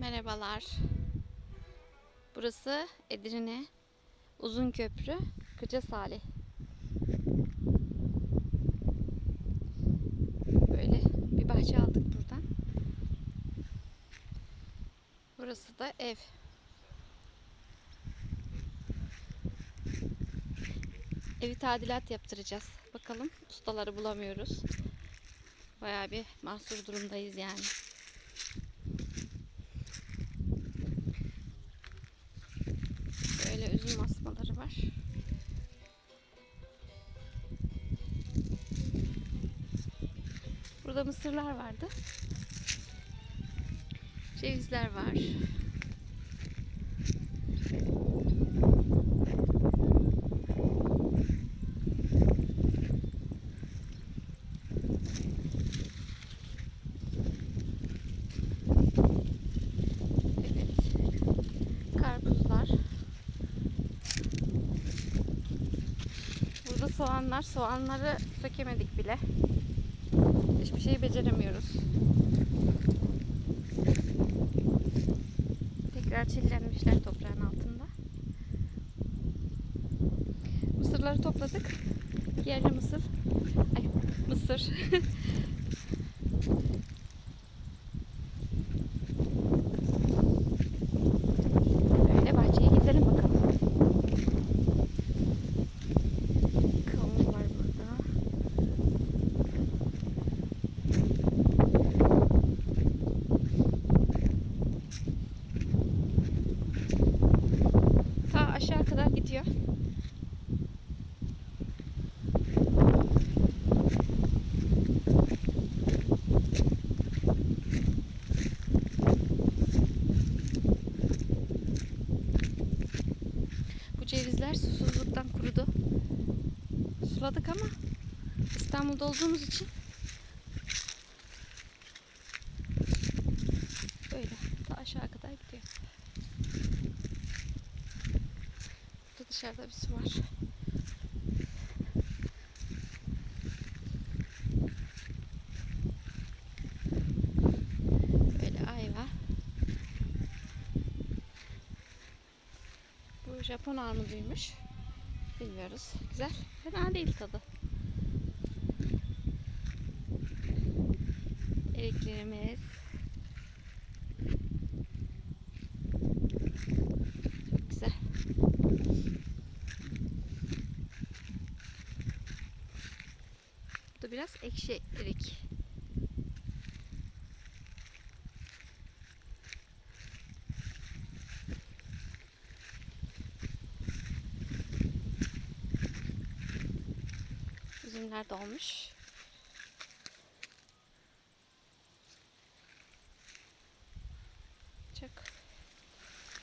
Merhabalar. Burası Edirne Uzun Köprü Kıca Salih. Böyle bir bahçe aldık buradan. Burası da ev. Evi tadilat yaptıracağız. Bakalım ustaları bulamıyoruz. Bayağı bir mahsur durumdayız yani. Var. Burada mısırlar vardı. Cevizler var. Soğanlar. Soğanları sökemedik bile. Hiçbir şeyi beceremiyoruz. Tekrar çillenmişler toprağın altında. Mısırları topladık. Yerli mısır. Ay, mısır. Böyle bahçeye gezelim bakalım. Kavun var burada. Ta aşağı kadar gidiyor. Bu cevizler susuzluktan kurudu. Suladık ama İstanbul'da olduğumuz için böyle ta aşağı kadar gidiyor. Burada dışarıda bir su var. Böyle ayva. Bu Japon armuduymuş. Bilmiyoruz. Güzel. Fena değil tadı. Eriklerimiz. Güzel. Biraz ekşi. Üzümler de olmuş. Çok.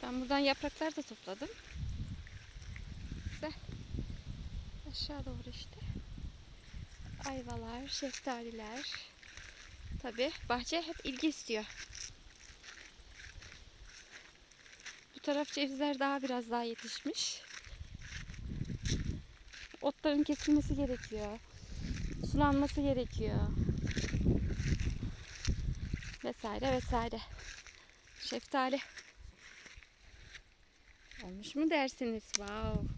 Ben buradan yapraklar da topladım. Güzel. Aşağı doğru işte. Ayvalar, şeftaliler. Tabi bahçe hep ilgi istiyor. Bu taraf cevizler daha biraz daha yetişmiş. Otların kesilmesi gerekiyor. Sulanması gerekiyor. Vesaire vesaire. Şeftali. Olmuş mu dersiniz? Wow.